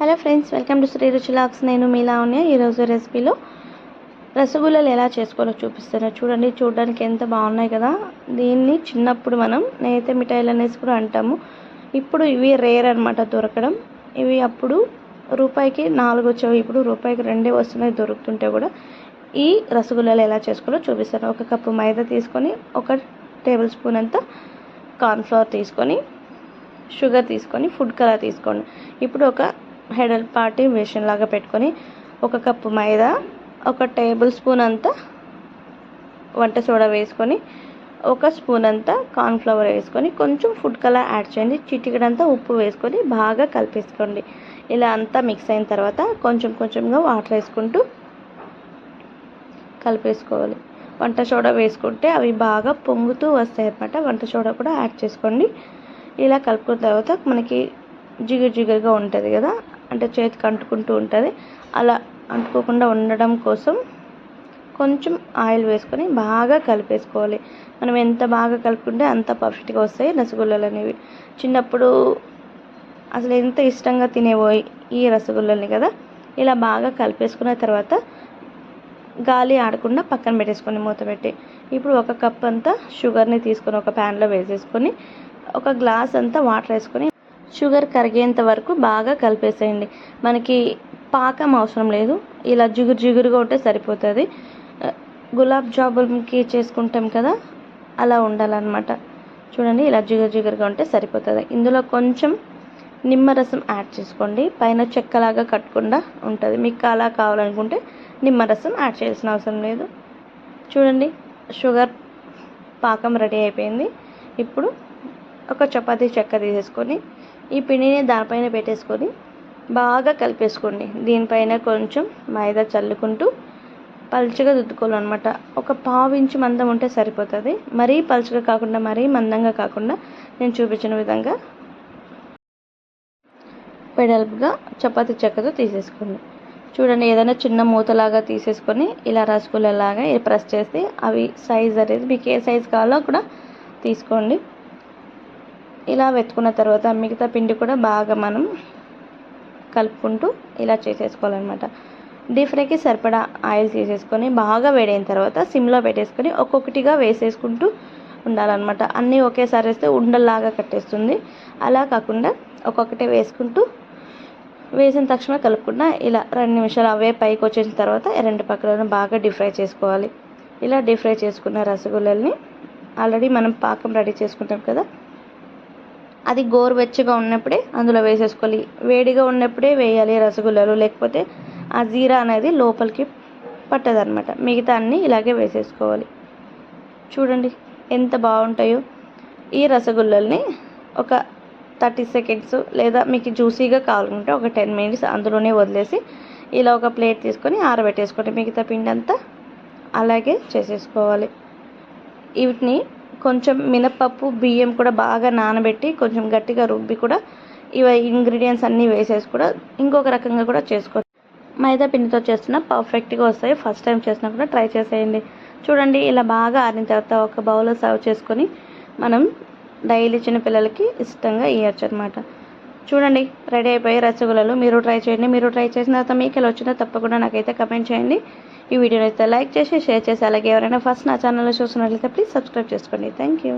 Hello friends welcome to Sri Ruchilax నేను మీలా ఉన్నా ఈరోజు రెసిపీలో రసగుల్లలు ఎలా చేసుకోవాలో చూపిస్తాను. చూడండి చూడడానికి ఎంత బాగున్నాయి కదా. దీన్ని చిన్నప్పుడు మనం నేత మిఠాయిలు అనేసి కూడా అంటాము. ఇప్పుడు ఇవి రేర్ అనమాట దొరకడం. ఇవి అప్పుడు రూపాయికి నాలుగు వచ్చేవి. ఇప్పుడు రూపాయికి రెండే వస్తున్నాయి దొరుకుతుంటే కూడా. ఈ రసగుల్లలు ఎలా చేసుకోవాలో చూపిస్తాను. ఒక కప్పు మైదా తీసుకొని ఒక టేబుల్ స్పూన్ అంతా కార్న్ఫ్లవర్ తీసుకొని షుగర్ తీసుకొని ఫుడ్ కలర్ తీసుకోండి. ఇప్పుడు ఒక హెడల్ పార్టీ మిషన్ లాగా పెట్టుకొని ఒక కప్పు మైదా ఒక టేబుల్ స్పూన్ అంతా వంట సోడా వేసుకొని ఒక స్పూన్ అంతా కార్న్ఫ్లవర్ వేసుకొని కొంచెం ఫుడ్ కలర్ యాడ్ చేయండి. చిటికడంతా ఉప్పు వేసుకొని బాగా కలిపేసుకోండి. ఇలా అంతా మిక్స్ అయిన తర్వాత కొంచెం కొంచెంగా వాటర్ వేసుకుంటూ కలిపేసుకోవాలి. వంట సోడా వేసుకుంటే అవి బాగా పొంగుతూ వస్తాయి అన్నమాట. వంట సోడా కూడా యాడ్ చేసుకోండి. ఇలా కలుపుకున్న తర్వాత మనకి జిగురు జిగురుగా ఉంటుంది కదా అంటే చేతికి అంటుకుంటూ ఉంటుంది. అలా అంటుకోకుండా ఉండడం కోసం కొంచెం ఆయిల్ వేసుకొని బాగా కలిపేసుకోవాలి. మనం ఎంత బాగా కలుపుకుంటే అంత పర్ఫెక్ట్గా వస్తాయి రసగుల్లలు అనేవి. చిన్నప్పుడు అసలు ఎంత ఇష్టంగా తినేవోయి ఈ రసగుల్లల్ని కదా. ఇలా బాగా కలిపేసుకున్న తర్వాత గాలి ఆడకుండా పక్కన పెట్టేసుకొని మూత పెట్టి. ఇప్పుడు ఒక కప్ అంతా షుగర్ని తీసుకొని ఒక ప్యాన్లో వేసేసుకొని ఒక గ్లాస్ అంతా వాటర్ వేసుకొని షుగర్ కరిగేంత వరకు బాగా కలిపేసేయండి. మనకి పాకం అవసరం లేదు. ఇలా జిగురు జిగురుగా ఉంటే సరిపోతుంది. గులాబ్ జామున్కి చేసుకుంటాం కదా అలా ఉండాలన్నమాట. చూడండి ఇలా జిగురు జిగురుగా ఉంటే సరిపోతుంది. ఇందులో కొంచెం నిమ్మరసం యాడ్ చేసుకోండి. పైన చెక్కలాగా కట్టకుండా ఉంటుంది. మీకు అలా కావాలనుకుంటే నిమ్మరసం యాడ్ చేయాల్సిన అవసరం లేదు. చూడండి షుగర్ పాకం రెడీ అయిపోయింది. ఇప్పుడు ఒక చపాతీ చెక్క తీసేసుకొని ఈ పిండిని దానిపైన పెట్టేసుకొని బాగా కలిపేసుకోండి. దీనిపైన కొంచెం మైదా చల్లుకుంటూ పలుచగా దుద్దుకోవాలన్నమాట ఒక పావు ఇంచు మందం ఉంటే సరిపోతుంది. మరీ పలుచగా కాకుండా మరీ మందంగా కాకుండా నేను చూపించిన విధంగా పెడల్పుగా చపాతి చెక్కతో తీసేసుకోండి. చూడండి ఏదైనా చిన్న మూతలాగా తీసేసుకొని ఇలా రసగుల్లలాగా ప్రెస్ చేసి అవి సైజ్ అనేది మీకు ఏ సైజ్ కావాలో కూడా తీసుకోండి. ఇలా వెతుకున్న తర్వాత మిగతా పిండి కూడా బాగా మనం కలుపుకుంటూ ఇలా చేసేసుకోవాలన్నమాట. డీప్ ఫ్రైకి సరిపడా ఆయిల్ తీసేసుకొని బాగా వేడైన తర్వాత సిమ్లో పెట్టేసుకొని ఒక్కొక్కటిగా వేసేసుకుంటూ ఉండాలన్నమాట. అన్నీ ఒకేసారి వేస్తే ఉండల్లాగా కట్టేస్తుంది. అలా కాకుండా ఒక్కొక్కటే వేసుకుంటూ వేసిన తక్షణ కలుపుకుండా ఇలా రెండు నిమిషాలు అవే పైకి వచ్చేసిన తర్వాత రెండు పక్కలను బాగా డీప్ ఫ్రై చేసుకోవాలి. ఇలా డీప్ ఫ్రై చేసుకున్న రసగుల్లల్ని ఆల్రెడీ మనం పాకం రెడీ చేసుకుంటాం కదా. అది గోరువెచ్చగా ఉన్నప్పుడే అందులో వేసేసుకోవాలి. వేడిగా ఉన్నప్పుడే వేయాలి రసగుల్లలు. లేకపోతే ఆ జీరా అనేది లోపలికి పట్టదనమాట మిగతా అన్నీ ఇలాగే వేసేసుకోవాలి. చూడండి ఎంత బాగుంటాయో. ఈ రసగుల్లల్ని ఒక థర్టీ సెకండ్స్ లేదా మీకు జ్యూసీగా కావాలనుకుంటే ఒక టెన్ మినిట్స్ అందులోనే వదిలేసి ఇలా ఒక ప్లేట్ తీసుకొని ఆరబెట్టేసుకోండి. మిగతా పిండి అంతా అలాగే చేసేసుకోవాలి. వీటిని కొంచెం మినపప్పు బియ్యం కూడా బాగా నానబెట్టి కొంచెం గట్టిగా రుబ్బి కూడా ఇవి ఇంగ్రీడియంట్స్ అన్నీ వేసేసి కూడా ఇంకొక రకంగా కూడా చేసుకోవచ్చు మైదా పిండితో చేస్తున్న పర్ఫెక్ట్గా వస్తాయి. ఫస్ట్ టైం చేసినా కూడా ట్రై చేసేయండి. చూడండి ఇలా బాగా ఆరిన తర్వాత ఒక బౌల్లో సర్వ్ చేసుకొని మనం డైలీ చిన్న పిల్లలకి ఇష్టంగా ఇవ్వచ్చు అనమాట చూడండి రెడీ అయిపోయి రసగుల్లలు మీరు ట్రై చేయండి. మీరు ట్రై చేసిన తర్వాత మీకు ఎలా వచ్చిందో తప్పకుండా నాకైతే కమెంట్ చేయండి. ఈ వీడియోని అయితే లైక్ చేసి షేర్ చేసి అలాగే ఎవరైనా ఫస్ట్ నా ఛానల్లో చూస్తున్నట్లయితే ప్లీజ్ సబ్స్క్రైబ్ చేసుకోండి. Thank you